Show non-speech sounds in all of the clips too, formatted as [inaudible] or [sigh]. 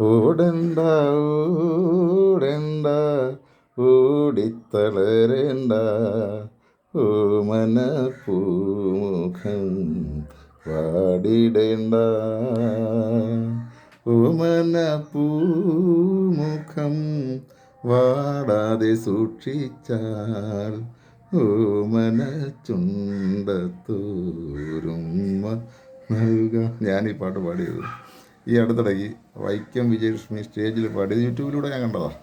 ഓടണ്ട ഓടണ്ട ഓടിത്തളരണ്ട ഓമന പൂമുഖം വാടിടേണ്ട ഓമന പൂമുഖം വാടാതെ സൂക്ഷിച്ചാൽ ഓമന ചുണ്ടത്തൂരുമ്മ നൽകാം. ഞാൻ ഈ പാട്ട് പാടിയത്. ഈ അടുത്തിടയ്ക്ക് വൈക്കം വിജയലക്ഷ്മി സ്റ്റേജിൽ പാടിയത് യൂട്യൂബിലൂടെ ഞാൻ കണ്ടതാണ്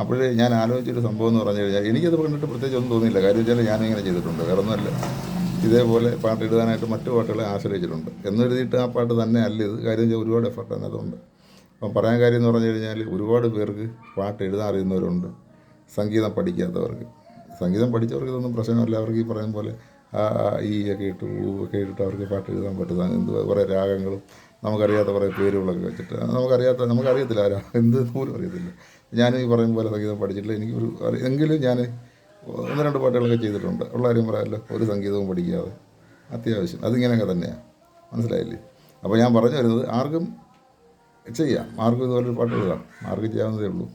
അപ്പോഴേ ഞാൻ ആലോചിച്ചൊരു സംഭവം എന്ന് പറഞ്ഞു കഴിഞ്ഞാൽ എനിക്കത് കണ്ടിട്ട് പ്രത്യേകിച്ച് ഒന്നും തോന്നിയില്ല. കാര്യം വെച്ചാൽ ഞാനിങ്ങനെ ചെയ്തിട്ടുണ്ട്. വേറെ ഒന്നുമല്ല. ഇതേപോലെ പാട്ട് എഴുതാനായിട്ട് മറ്റു പാട്ടുകളെ ആശ്രയിച്ചിട്ടുണ്ട്. എന്നെഴുതിയിട്ട് ആ പാട്ട് തന്നെ അല്ല ഇത്. കാര്യം വെച്ചാൽ ഒരുപാട് എഫർട്ട് അതിനകത്തുണ്ട് അപ്പം പറയാൻ കാര്യം എന്ന് പറഞ്ഞു കഴിഞ്ഞാൽ ഒരുപാട് പേർക്ക് പാട്ട് എഴുതാൻ അറിയുന്നവരുണ്ട്. സംഗീതം പഠിക്കാത്തവർക്ക്. സംഗീതം പഠിച്ചവർക്ക് ഇതൊന്നും പ്രശ്നമല്ല. അവർക്ക് ഈ പറയും പോലെ ഈ ഒക്കെ ഇട്ട് ഒക്കെ ഇട്ടിട്ട് അവർക്ക് പാട്ട് എഴുതാൻ പറ്റുന്ന എന്ത് കുറേ രാഗങ്ങളും നമുക്കറിയാത്ത കുറേ പേരുകളൊക്കെ വെച്ചിട്ട്. നമുക്കറിയാത്ത നമുക്കറിയത്തില്ല ആരാ എന്ത് പോലും അറിയത്തില്ല. ഞാനും ഈ പറയും പോലെ സംഗീതം പഠിച്ചിട്ടില്ല. എനിക്കൊരു എങ്കിലും ഞാൻ ഒന്ന് രണ്ട് പാട്ടുകളൊക്കെ ചെയ്തിട്ടുണ്ട്. ഉള്ള കാര്യം പറയാമല്ലോ. ഒരു സംഗീതവും പഠിക്കാതെ. അത്യാവശ്യം. അതിങ്ങനെയൊക്കെ തന്നെയാണ് മനസ്സിലായില്ലേ? അപ്പോൾ ഞാൻ പറഞ്ഞു വരുന്നത് ആർക്കും ചെയ്യാം. ആർക്കും ഇതുപോലൊരു പാട്ട് എഴുതാം ആർക്കും ചെയ്യാവുന്നതേ ഉള്ളൂ.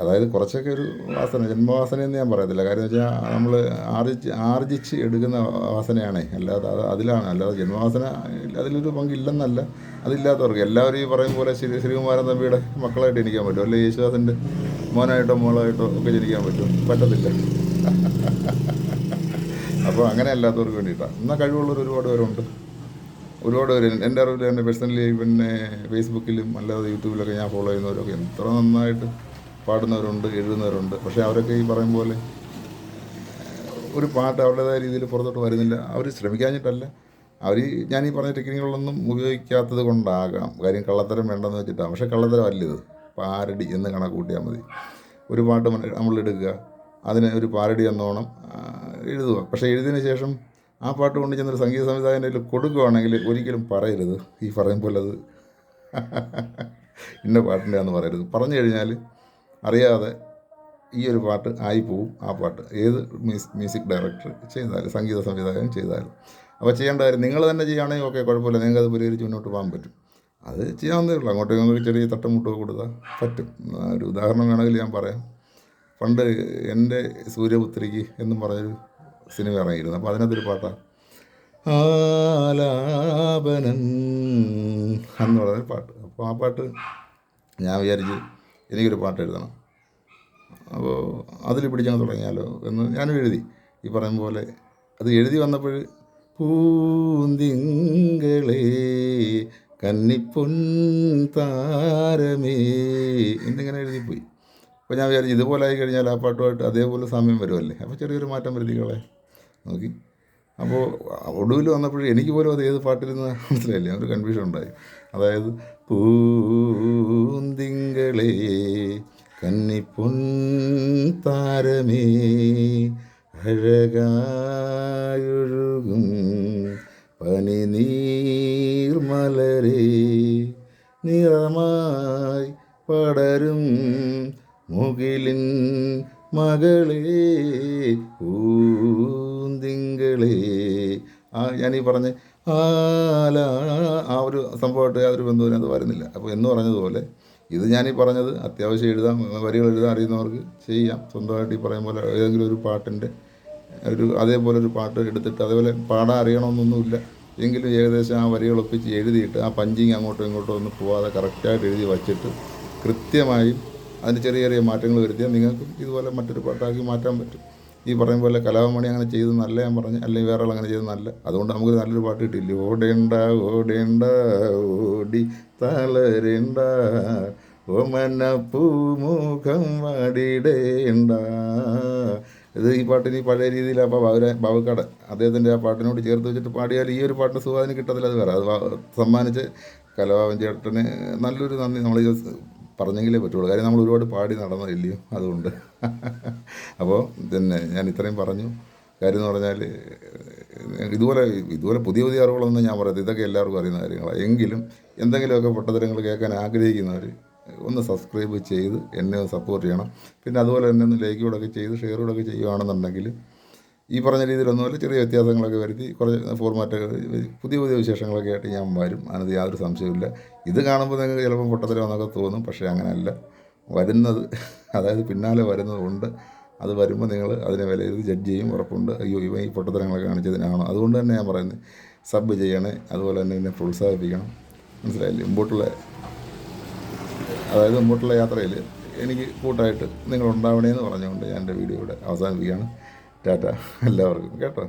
അതായത് കുറച്ചൊക്കെ ഒരു വാസന ജന്മവാസന എന്ന് ഞാൻ പറയത്തില്ല. കാര്യം വെച്ചാൽ നമ്മൾ ആർജിച്ച് ആർജിച്ച് എടുക്കുന്ന വാസനയാണ്. അല്ലാതെ അത് അതിലാണ്. അല്ലാതെ ജന്മവാസന അതിലൊരു പങ്കില്ലെന്നല്ല. അതില്ലാത്തവർക്ക് എല്ലാവരും ഈ പറയും പോലെ ശ്രീ ശ്രീകുമാരൻ തമ്പിയുടെ മക്കളായിട്ട് ജനിക്കാൻ പറ്റും. അല്ലെങ്കിൽ യേശുദാസിന്റെ മോനായിട്ടോ മോളായിട്ടോ ഒക്കെ ജനിക്കാൻ പറ്റും. പറ്റത്തില്ല. അപ്പോൾ അങ്ങനെ അല്ലാത്തവർക്ക് വേണ്ടിയിട്ടാണ് എന്നാൽ കഴിവുള്ളവർ ഒരുപാട് പേരുണ്ട്. ഒരുപാട് പേര് എന്റെ അറിവിൽ എന്റെ പേഴ്സണലി പിന്നെ ഫേസ്ബുക്കിലും അല്ലാതെ യൂട്യൂബിലൊക്കെ ഞാൻ ഫോളോ ചെയ്യുന്നവരൊക്കെ എത്ര നന്നായിട്ട് പാടുന്നവരുണ്ട് എഴുതുന്നവരുണ്ട്. പക്ഷേ അവരൊക്കെ ഈ പറയും പോലെ ഒരു പാട്ട് അവരുടേതായ രീതിയിൽ പുറത്തോട്ട് വരുന്നില്ല. അവർ ശ്രമിക്കാഞ്ഞിട്ടല്ല. അവർ ഞാൻ ഈ പറഞ്ഞ ടെക്നിക്കുകളൊന്നും ഉപയോഗിക്കാത്തത് കൊണ്ടാകാം. കാര്യം കള്ളത്തരം വേണ്ടെന്ന് വെച്ചിട്ടാണ്. പക്ഷേ കള്ളത്തരം അല്ല ഇത്. പാരഡി എന്ന് കണക്ക് കൂട്ടിയാൽ മതി. ഒരു പാട്ട് നമ്മൾ എടുക്കുക. അതിന് ഒരു പാരടി എന്നോണം എഴുതുക. പക്ഷേ എഴുതിയതിന് ശേഷം ആ പാട്ട് കൊണ്ട് ചെന്നൊരു സംഗീത സംവിധായകന്റെ കൊടുക്കുകയാണെങ്കിൽ ഒരിക്കലും പറയരുത്. ഈ പറയും പോലെ അത് [laughs] ഇന്ന പാട്ടിന്റെ എന്ന് പറയരുത്. പറഞ്ഞു കഴിഞ്ഞാൽ അറിയാതെ ഈ ഒരു പാട്ട് ആയിപ്പോവും ആ പാട്ട്. ഏത് മ്യൂസ് മ്യൂസിക് ഡയറക്ടർ ചെയ്താലും സംഗീത സംവിധായകൻ ചെയ്താലും. അപ്പോൾ ചെയ്യേണ്ട കാര്യം നിങ്ങൾ തന്നെ ചെയ്യുകയാണെങ്കിൽ ഓക്കെ കുഴപ്പമില്ല. നിങ്ങൾക്ക് അത് പരിഹരിച്ച് മുന്നോട്ട് പോകാൻ പറ്റും. അത് ചെയ്യാവുന്നതേ ഉള്ളൂ. അങ്ങോട്ടും ഇങ്ങോട്ടും ചെറിയ തട്ടമുട്ടൊക്കെ കൊടുത്താൽ പറ്റും. ഒരു ഉദാഹരണം വേണമെങ്കിൽ ഞാൻ പറയാം. പണ്ട് എന്റെ സൂര്യപുത്രിക്ക് എന്നും പറഞ്ഞൊരു സിനിമ ഇറങ്ങിയിരുന്നു. അപ്പോൾ അതിനകത്തൊരു പാട്ടാണ് ആലാപനൻ എന്ന് പറഞ്ഞൊരു പാട്ട്. അപ്പോൾ ആ പാട്ട് ഞാൻ വിചാരിച്ച് എനിക്കൊരു പാട്ട് എഴുതണം അപ്പോൾ അതിൽ പിടിച്ചങ്ങ് തുടങ്ങിയാലോ എന്ന് ഞാനും എഴുതി. ഈ പറയുന്ന പോലെ അത് എഴുതി വന്നപ്പോൾ പൂന്തിങ്കളേ കന്നിപ്പൊൻ താരമേ എന്നിങ്ങനെ എഴുതിപ്പോയി അപ്പോൾ ഞാൻ വിചാരിച്ചു ഇതുപോലെ ആയി കഴിഞ്ഞാൽ ആ പാട്ടുമായിട്ട് അതേപോലെ സമയം വരുമല്ലേ അപ്പോൾ ചെറിയൊരു മാറ്റം വരുത്തിക്കളെ നോക്കി. അപ്പോൾ ഒടുവിൽ വന്നപ്പോഴും എനിക്ക് പോലും അത് ഏത് പാട്ടിരുന്ന് മനസ്സിലായില്ല. ഒരു കൺഫ്യൂഷൻ ഉണ്ടായി. അതായത് പൂന്തിങ്കളേ കന്നിപ്പൊൻ താരമേ അഴകായൊഴുകും പനി നീർമലരേ നിറമായി മകളേ ഊന്തിങ്കളെ. ആ ഞാനീ പറഞ്ഞ ആല ആ ഒരു സംഭവമായിട്ട് യാതൊരു ബന്ധവും അത് വരുന്നില്ല. അപ്പോൾ എന്ന് പറഞ്ഞതുപോലെ ഇത് ഞാനീ പറഞ്ഞത് അത്യാവശ്യം എഴുതാം വരികൾ എഴുതാൻ അറിയുന്നവർക്ക് ചെയ്യാം. സ്വന്തമായിട്ട് ഈ പറയും പോലെ ഏതെങ്കിലും ഒരു പാട്ടിന്റെ ഒരു അതേപോലെ ഒരു പാട്ട് എടുത്തിട്ട് അതേപോലെ പാടാൻ അറിയണമെന്നൊന്നുമില്ല. എങ്കിലും ഏകദേശം ആ വരികൾ ഒപ്പിച്ച് എഴുതിയിട്ട് ആ പഞ്ചിങ് അങ്ങോട്ടും ഇങ്ങോട്ടും ഒന്ന് പോവാതെ കറക്റ്റായിട്ട് എഴുതി വച്ചിട്ട് കൃത്യമായും അതിന് ചെറിയ ചെറിയ മാറ്റങ്ങൾ വരുത്തിയാൽ നിങ്ങൾക്കും ഇതുപോലെ മറ്റൊരു പാട്ടാക്കി മാറ്റാൻ പറ്റും. ഈ പറയും പോലെ കലാഭമണി അങ്ങനെ ചെയ്ത് നല്ല ഞാൻ പറഞ്ഞു അല്ലെങ്കിൽ വേറെ ആൾ അങ്ങനെ ചെയ്ത് നല്ല. അതുകൊണ്ട് നമുക്ക് നല്ലൊരു പാട്ട് കിട്ടിയില്ലേ. ഓടേണ്ട ഓടേണ്ട ഓടി തളരേണ്ട ഓമന പൂമുഖം വടിടേണ്ട. ഇത് ഈ പാട്ടിന് പഴയ രീതിയിൽ അപ്പോൾ ബാബുര ബാബുക്കാട് അദ്ദേഹത്തിന്റെ ആ പാട്ടിനോട് ചേർത്ത് വെച്ചിട്ട് പാടിയാൽ ഈ ഒരു പാട്ടിന് സുഖാതിന് കിട്ടത്തില്ല അത് വേറെ. അത് സമ്മാനിച്ച് കലാഭവൻ ചേട്ടന് നല്ലൊരു നന്ദി. നമ്മൾ പറഞ്ഞെങ്കിലേ പറ്റുള്ളൂ. കാര്യം നമ്മൾ ഒരുപാട് പാടി നടന്നില്ലയോ അതുകൊണ്ട്. അപ്പോൾ പിന്നെ ഞാൻ ഇത്രയും പറഞ്ഞു. കാര്യം എന്ന് പറഞ്ഞാൽ ഇതുപോലെ ഇതുപോലെ പുതിയ പുതിയ അറിവുകളൊന്നും ഞാൻ പറയത്തില്ല. ഇതൊക്കെ എല്ലാവർക്കും അറിയുന്ന കാര്യങ്ങളാണ്. എങ്കിലും എന്തെങ്കിലുമൊക്കെ പൊട്ടത്തരങ്ങൾ കേൾക്കാൻ ആഗ്രഹിക്കുന്നവർ ഒന്ന് സബ്സ്ക്രൈബ് ചെയ്ത് എന്നെ സപ്പോർട്ട് ചെയ്യണം. പിന്നെ അതുപോലെ തന്നെ ഒന്ന് ലൈക്ക് കൂടെ ഒക്കെ ചെയ്ത് ഷെയർ കൂടെ ഒക്കെ ചെയ്യുകയാണെന്നുണ്ടെങ്കിൽ ഈ പറഞ്ഞ രീതിയിലൊന്നുമല്ല ചെറിയ വ്യത്യാസങ്ങളൊക്കെ വരുത്തി കുറച്ച് ഫോർമാറ്റൊക്കെ പുതിയ പുതിയ വിശേഷങ്ങളൊക്കെ ആയിട്ട് ഞാൻ വരും. അതിനകത്ത് യാതൊരു സംശയമില്ല ഇത് കാണുമ്പോൾ നിങ്ങൾക്ക് ചിലപ്പം പൊട്ടത്തരമെന്നൊക്കെ തോന്നും പക്ഷേ അങ്ങനെയല്ല. വരുന്നത് അതായത് പിന്നാലെ വരുന്നതുകൊണ്ട് അത് വരുമ്പോൾ നിങ്ങൾ അതിനെ വിലയിരുത്തി ജഡ്ജ് ചെയ്യും ഉറപ്പുണ്ട്. അയ്യോ ഇവ ഈ പൊട്ടത്തരങ്ങളൊക്കെ കാണിച്ചതിനാണോ? അതുകൊണ്ട് തന്നെ ഞാൻ പറയുന്നത് സബ് ചെയ്യണേ അതുപോലെ തന്നെ എന്നെ പ്രോത്സാഹിപ്പിക്കണം. മനസ്സിലായില്ലേ? മുമ്പോട്ടുള്ള അതായത് മുമ്പോട്ടുള്ള യാത്രയിൽ എനിക്ക് കൂട്ടായിട്ട് നിങ്ങൾ ഉണ്ടാവണേന്ന് പറഞ്ഞുകൊണ്ട് ഞാൻ എന്റെ വീഡിയോ ഇവിടെ അവസാനിപ്പിക്കുകയാണ്. ടാറ്റ എല്ലാവർക്കും കേട്ടോ.